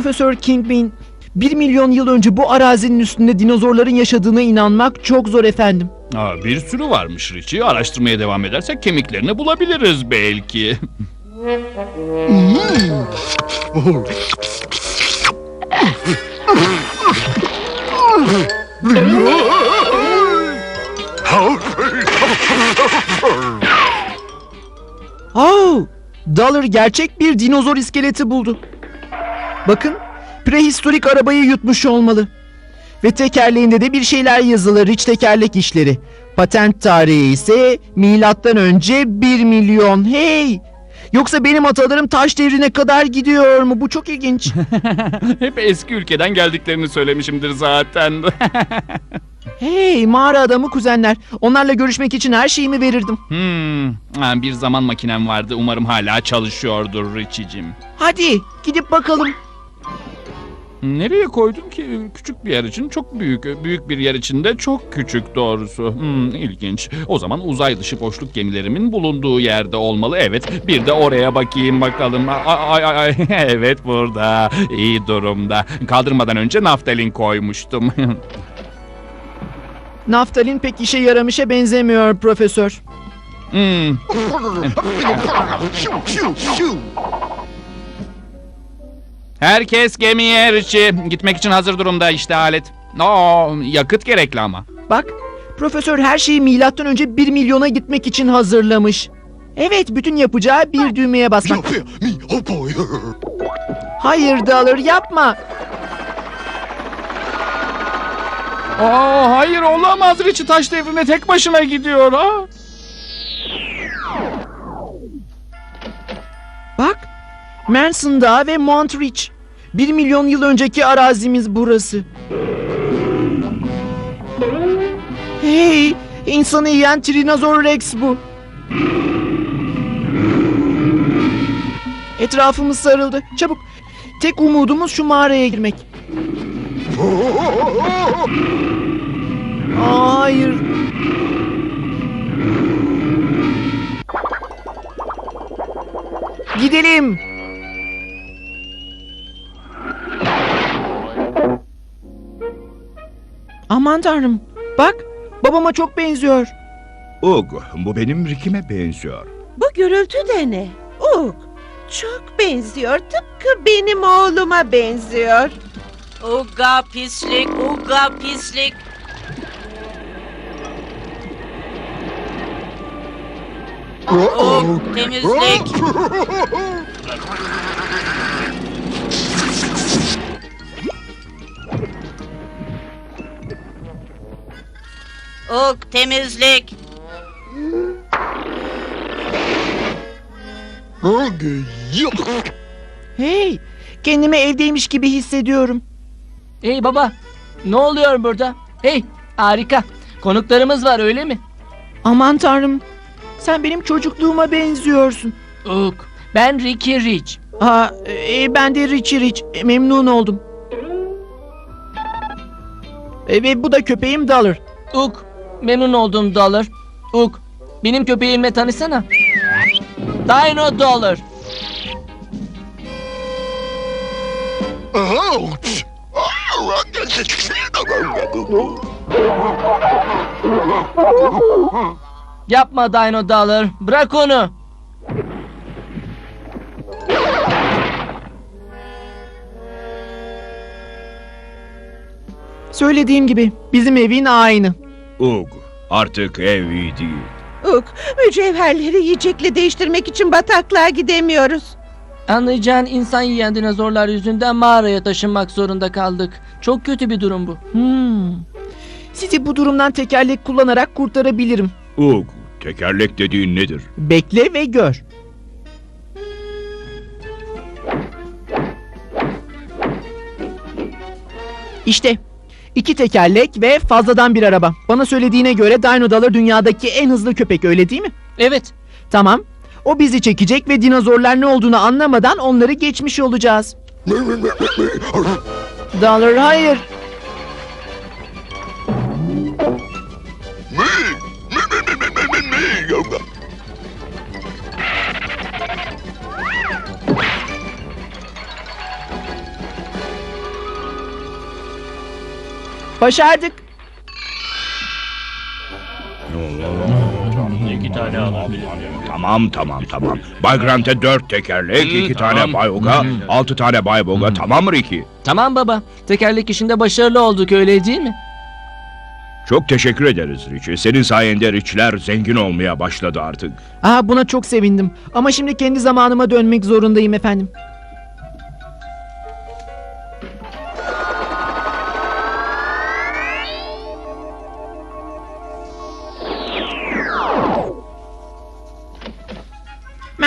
Profesör Kingpin, bir milyon yıl önce bu arazinin üstünde dinozorların yaşadığına inanmak çok zor efendim. Aa, bir sürü varmış Richie. Araştırmaya devam edersek kemiklerini bulabiliriz belki. Oh, Dollar gerçek bir dinozor iskeleti buldu. Bakın, prehistorik arabayı yutmuş olmalı. Ve tekerleğinde de bir şeyler yazılı Rich tekerlek işleri. Patent tarihi ise milattan önce 1 milyon. Hey! Yoksa benim atalarım taş devrine kadar gidiyor mu? Bu çok ilginç. Hep eski ülkeden geldiklerini söylemişimdir zaten. hey, mağara adamı kuzenler. Onlarla görüşmek için her şeyimi verirdim. hmm, ha, bir zaman makinem vardı. Umarım hala çalışıyordur Richie'cim. Hadi gidip bakalım. Nereye koydun ki? Küçük bir yer için çok büyük. Büyük bir yer için de çok küçük doğrusu. Hmm, ilginç. O zaman uzay dışı boşluk gemilerimin bulunduğu yerde olmalı. Evet, bir de oraya bakayım bakalım. Ay ay ay. ay. evet burada. İyi durumda. Kaldırmadan önce naftalin koymuştum. Naftalin pek işe yaramışa benzemiyor profesör. hmm. Herkes gemiye Richie. Gitmek için hazır durumda işte alet. Oo, yakıt gerekli ama. Bak, profesör her şeyi milattan önce 1 milyona gitmek için hazırlamış. Evet, bütün yapacağı bir düğmeye basmak. Hayır Dollar yapma. Aa, hayır olamaz. Richie taş devrine tek başına gidiyor. Ha? Manson Dağı ve Mount Rich. 1 milyon yıl önceki arazimiz burası. Hey, insanı yiyen Trinozor Rex bu. Etrafımız sarıldı. Çabuk. Tek umudumuz şu mağaraya girmek. Hayır. Gidelim. Aman tanrım. Bak, babama çok benziyor. Ug, bu benim Ricky'me benziyor. Bu gürültü de ne? Uk, çok benziyor. Tıpkı benim oğluma benziyor. Uga pislik, uga pislik. Ug temizlik. Ug temizlik. Hey, kendimi evdeymiş gibi hissediyorum. Hey baba, ne oluyor burada? Hey, harika. Konuklarımız var öyle mi? Aman tanrım. Sen benim çocukluğuma benziyorsun. Uk, ben Ricky Rich. Aa, e, ben de Richie Rich. E, memnun oldum. E, ve bu da köpeğim Dollar. Uk, memnun oldum Dollar. Uk, benim köpeğimle tanışsana. Dino Dollar. Yapma Dino Dollar, bırak onu. Söylediğim gibi bizim evin aynı. Ug, artık ev iyi değil. Uk, mücevherleri yiyecekle değiştirmek için bataklığa gidemiyoruz. Anlayacağın insan yiyen dinozorlar yüzünden mağaraya taşınmak zorunda kaldık. Çok kötü bir durum bu. Hmm. Sizi bu durumdan tekerlek kullanarak kurtarabilirim. Ug, tekerlek dediğin nedir? Bekle ve gör. İşte iki tekerlek ve fazladan bir araba. Bana söylediğine göre Dino Dollar dünyadaki en hızlı köpek öyle değil mi? Evet. Tamam. O bizi çekecek ve dinozorlar ne olduğunu anlamadan onları geçmiş olacağız. Dollar hayır. Başardık. Tamam tamam tamam. Bay Grant'e dört tekerlek, iki tane Bay Oga, altı tane Bay Boga. Tamam mı Ricky? Tamam baba. Tekerlek işinde başarılı olduk öyle değil mi? Çok teşekkür ederiz Richie. Senin sayende Rich'ler zengin olmaya başladı artık. Aa buna çok sevindim. Ama şimdi kendi zamanıma dönmek zorundayım efendim.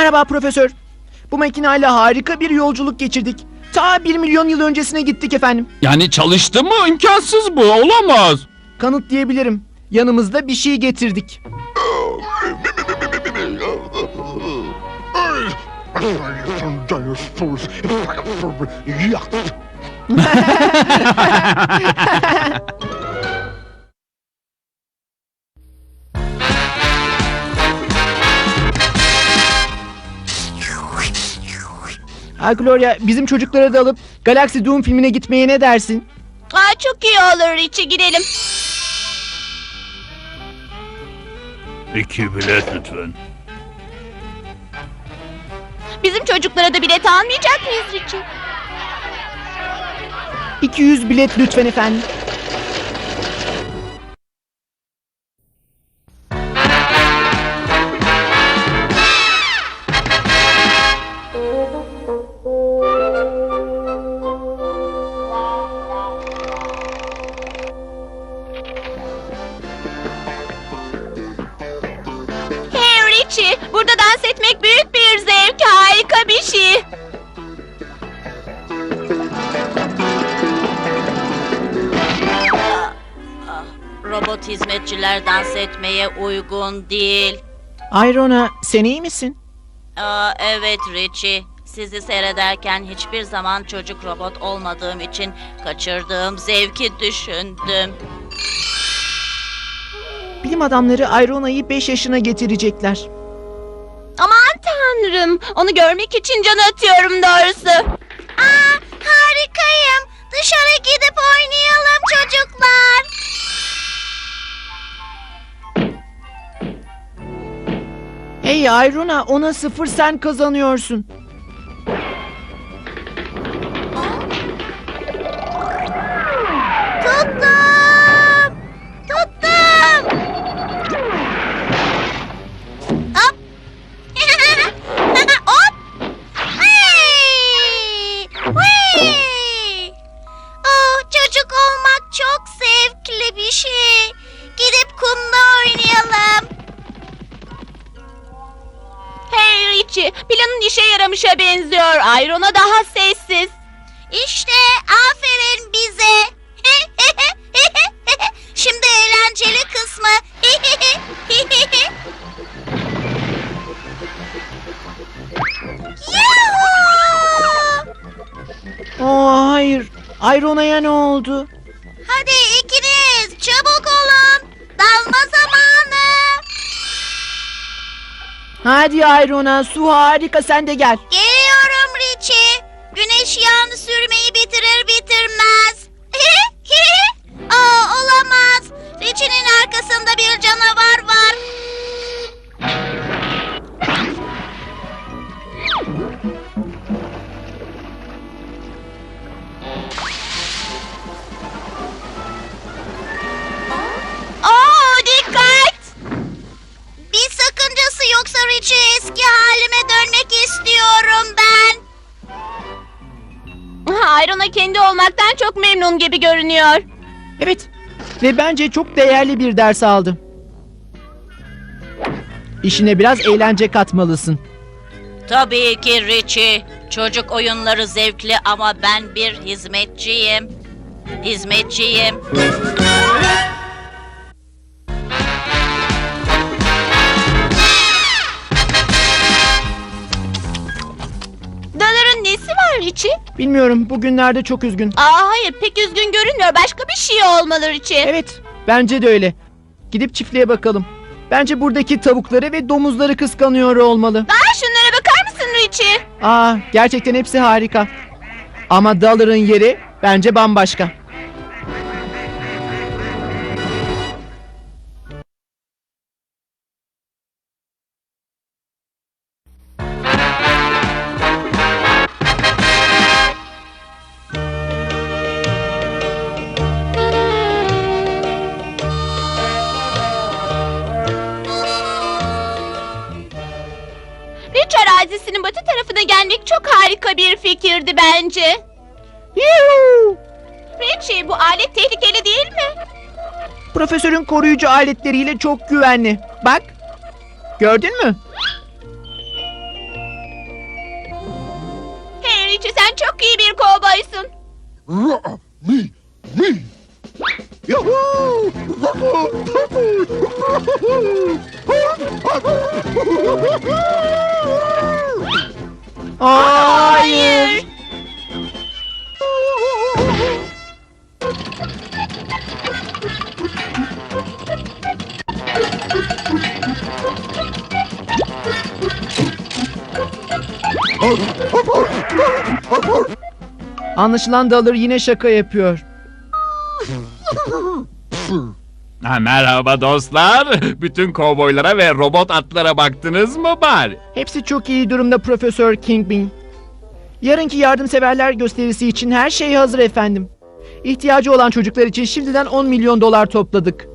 Merhaba profesör. Bu makinayla harika bir yolculuk geçirdik. Ta bir milyon yıl öncesine gittik efendim. Yani çalıştı mı? İmkansız bu. Olamaz. Kanıt diyebilirim. Yanımızda bir şey getirdik. Ha Gloria bizim çocukları da alıp Galaxy Doom filmine gitmeye ne dersin? Aa, çok iyi olur Richie gidelim. İki bilet lütfen. Bizim çocuklara da bilet almayacak mıyız Richie? 200 bilet lütfen efendim. Uygun değil. Ayrona sen iyi misin? Aa, evet Richie. Sizi seyrederken hiçbir zaman çocuk robot olmadığım için kaçırdığım zevki düşündüm. Bilim adamları Ayrona'yı 5 yaşına getirecekler. Aman tanrım, onu görmek için can atıyorum doğrusu. Aa, harikayım. Dışarı gidip oynayalım çocuklar. Hey Ayrona ona sıfır sen kazanıyorsun. Benziyor. Ayrona daha Hadi Ayrona su harika sen de gel. Geliyorum Richie. Güneş yağını sürmeyi bitirir bitirmez. Aa, olamaz. Richie'nin arkasında bir canavar eski halime dönmek istiyorum ben. Ayrona kendi olmaktan çok memnun gibi görünüyor. Evet. Ve bence çok değerli bir ders aldı. İşine biraz eğlence katmalısın. Tabii ki Richie. Çocuk oyunları zevkli ama ben bir hizmetçiyim. Hizmetçiyim. Bilmiyorum bugünlerde çok üzgün. Aa hayır pek üzgün görünmüyor. Başka bir şey olmalı Richie. Evet bence de öyle. Gidip çiftliğe bakalım. Bence buradaki tavukları ve domuzları kıskanıyor olmalı. Aa şunlara bakar mısın Richie? Aa gerçekten hepsi harika. Ama Dollar'ın yeri bence bambaşka. Çok harika bir fikirdi bence. Richie bu alet tehlikeli değil mi? Profesörün koruyucu aletleriyle çok güvenli. Bak. Gördün mü? Hey Richie sen çok iyi bir kovboysun. Hayır. Anlaşılan Dollar yine şaka yapıyor. Ha, merhaba dostlar. Bütün kovboylara ve robot atlara baktınız mı bari? Hepsi çok iyi durumda Profesör Kingpin. Yarınki yardımseverler gösterisi için her şey hazır efendim. İhtiyacı olan çocuklar için şimdiden 10 milyon dolar topladık.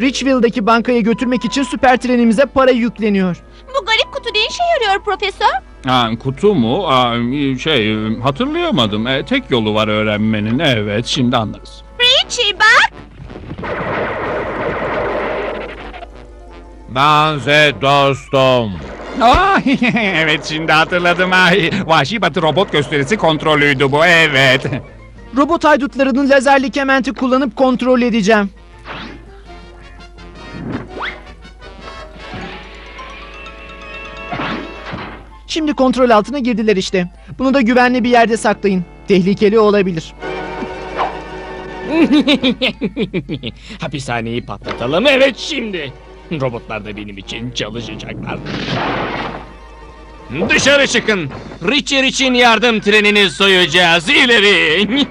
Richville'daki bankaya götürmek için süper trenimize para yükleniyor. Bu garip kutu ne işe yarıyor profesör? Ha, kutu mu? Aa, şey hatırlayamadım. E, tek yolu var öğrenmenin. Evet şimdi anlarız. Richie bak. Dans dostum. Aa, evet şimdi hatırladım. Ay, Vahşi Batı robot gösterisi kontrolüydü bu. Evet. Robot haydutlarının lazerli kementi kullanıp kontrol edeceğim. Şimdi kontrol altına girdiler işte. Bunu da güvenli bir yerde saklayın. Tehlikeli olabilir. Hapishaneyi patlatalım. Evet şimdi. Robotlar da benim için çalışacaklar. Dışarı çıkın. Richard için yardım trenini soyacağız. İleri.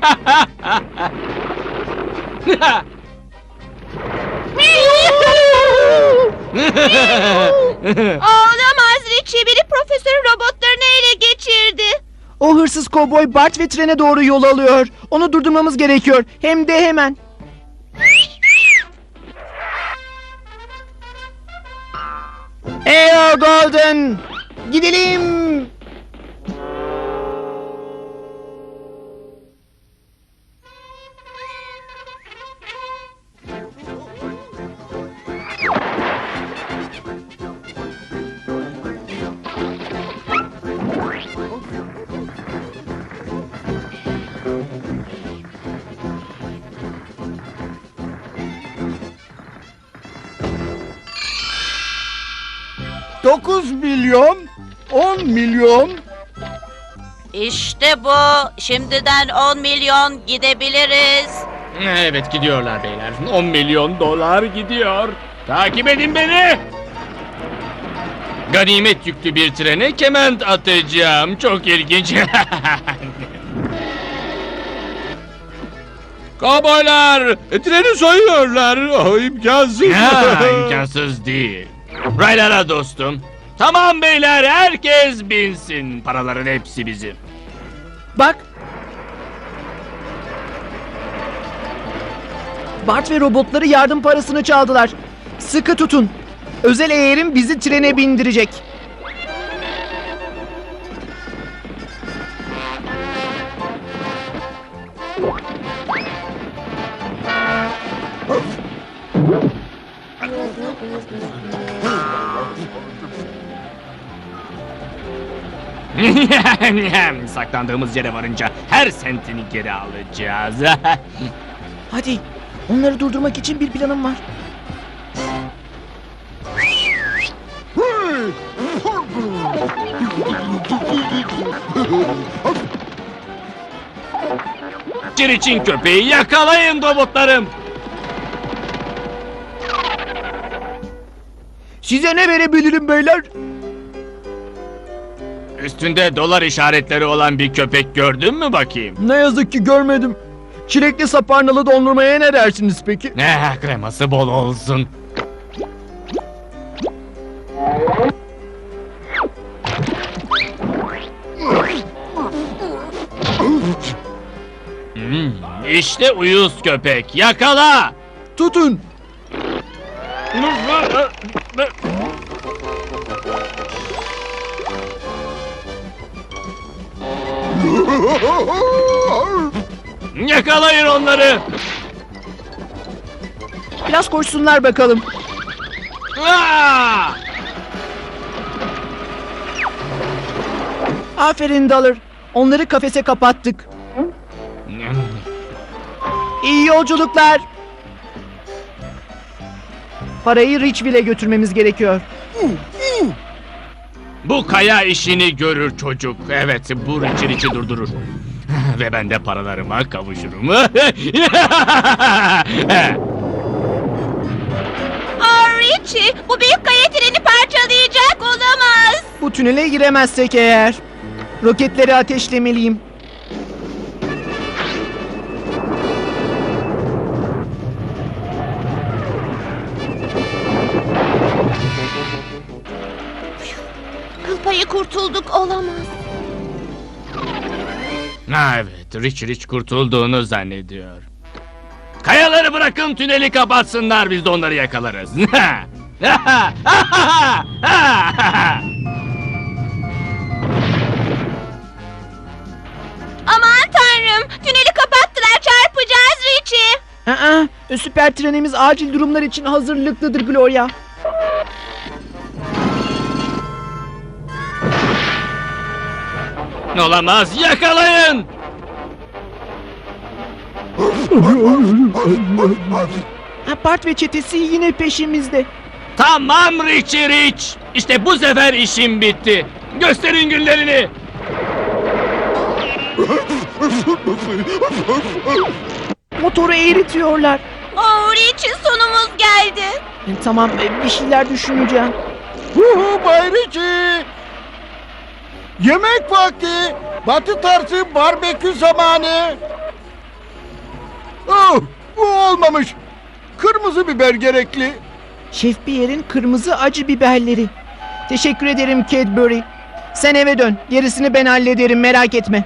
Olamaz Richie. Biri profesörün robotlarını ele geçirdi. O hırsız kovboy Bart ve trene doğru yol alıyor. Onu durdurmamız gerekiyor. Hem de hemen. Golden! Gidelim! Dokuz milyon, on milyon. İşte bu. Şimdiden 10 milyon gidebiliriz. evet gidiyorlar beyler. 10 milyon dolar gidiyor. Takip edin beni. Ganimet yüklü bir trene kement atacağım. Çok ilginç. Kovboylar treni soyuyorlar. Oh, imkansız. Ha, imkansız değil. Raylara dostum. Tamam beyler herkes binsin. Paraların hepsi bizim. Bak. Bart ve robotları yardım parasını çaldılar. Sıkı tutun. Özel eğerim bizi trene bindirecek. Saklandığımız yere varınca her sentini geri alacağız. Hadi. Onları durdurmak için bir planım var. Çiriçin köpeği yakalayın robotlarım. Size ne verebilirim beyler? Üstünde dolar işaretleri olan bir köpek gördün mü bakayım? Ne yazık ki görmedim. Çilekli saparnalı dondurmaya ne dersiniz peki? Ne kreması bol olsun. Hmm, işte uyuz köpek. Yakala! Tutun. Yakalayın onları! Biraz koşsunlar bakalım. Aa! Aferin Dalır. Onları kafese kapattık. İyi yolculuklar. Parayı Richville'e götürmemiz gerekiyor. Bu kaya işini görür çocuk. Evet, bu içi içi durdurur. Ve ben de paralarıma kavuşurum. Aa Richie, bu büyük kaya treni parçalayacak olamaz. Bu tünele giremezsek eğer. Roketleri ateşlemeliyim. Kurtulduk olamaz. ha evet, Rich Rich kurtulduğunu zannediyor. Kayaları bırakın tüneli kapatsınlar biz de onları yakalarız. Aman tanrım, tüneli kapattılar çarpacağız Richie. Aa, süper trenimiz acil durumlar için hazırlıklıdır Gloria. Olamaz, yakalayın! Ha, Bart ve çetesi yine peşimizde. Tamam Richie Rich. İşte bu sefer işim bitti. Gösterin günlerini. Motoru eğritiyorlar. Oo Richie sonumuz geldi. E, Tamam e, bir şeyler düşüneceğim. Bay Ritchie! Yemek vakti! Batı tarzı barbekü zamanı! Oh, bu olmamış. Kırmızı biber gerekli. Şef Pierre'in kırmızı acı biberleri. Teşekkür ederim Cadbury. Sen eve dön. Gerisini ben hallederim merak etme.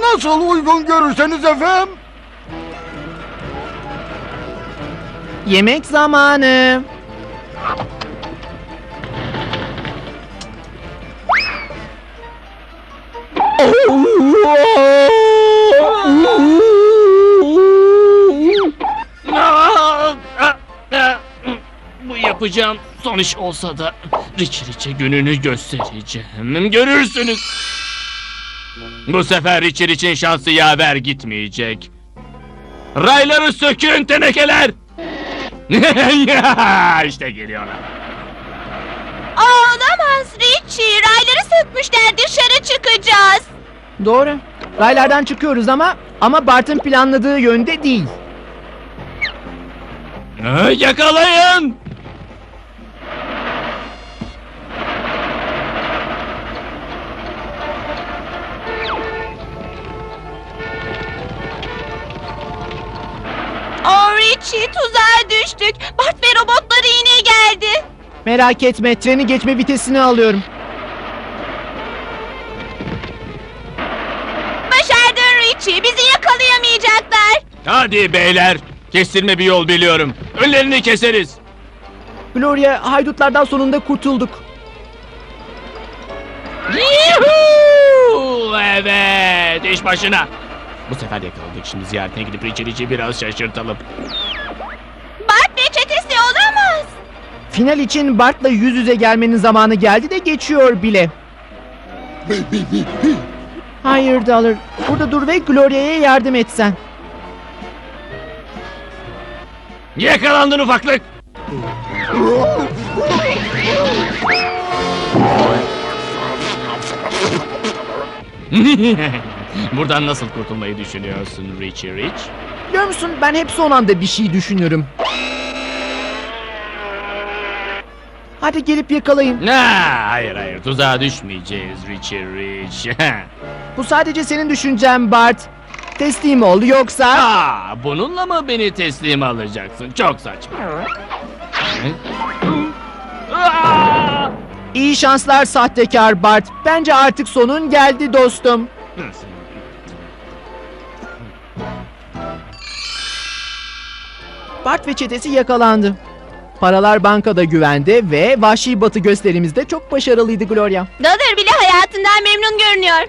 Nasıl uygun görürseniz efendim. Yemek zamanı. Bu yapacağım son iş olsa da Rich Rich'e gününü göstereceğim. Görürsünüz. Bu sefer Rich Rich'in şansı yaver gitmeyecek. Rayları sökün tenekeler. işte geliyorlar. Aa, olamaz Richie, rayları sökmüşler dışarı çıkacağız. Doğru. Raylardan çıkıyoruz ama ama Bart'ın planladığı yönde değil. Ha, Yakalayın! Aa Richie, tuzağa düştük. Bart ve robotları yine geldi. Merak etme treni geçme vitesini alıyorum. Hadi beyler, kestirme bir yol biliyorum. Önlerini keseriz. Gloria haydutlardan sonunda kurtulduk. Yuhuu! Evet, iş başına. Bu sefer yakaladık. Şimdi ziyaretine gidip Richie biraz şaşırtalım. Bart ve çetesi olamaz. Final için Bart'la yüz yüze gelmenin zamanı geldi de geçiyor bile. Hayır Dollar. Burada dur ve Gloria'ya yardım etsen. Yakalandın ufaklık. Buradan nasıl kurtulmayı düşünüyorsun Richie Rich? Biliyor musun ben hep son anda bir şey düşünürüm. Hadi gelip yakalayın. Ha, hayır hayır tuzağa düşmeyeceğiz Richie Rich. Bu sadece senin düşüncen Bart. Teslim ol yoksa... Aa, bununla mı beni teslim alacaksın? Çok saçma. Aa! İyi şanslar sahtekar Bart. Bence artık sonun geldi dostum. Bart ve çetesi yakalandı. Paralar bankada güvende ve vahşi batı gösterimizde çok başarılıydı Gloria. Dollar bile hayatından memnun görünüyor.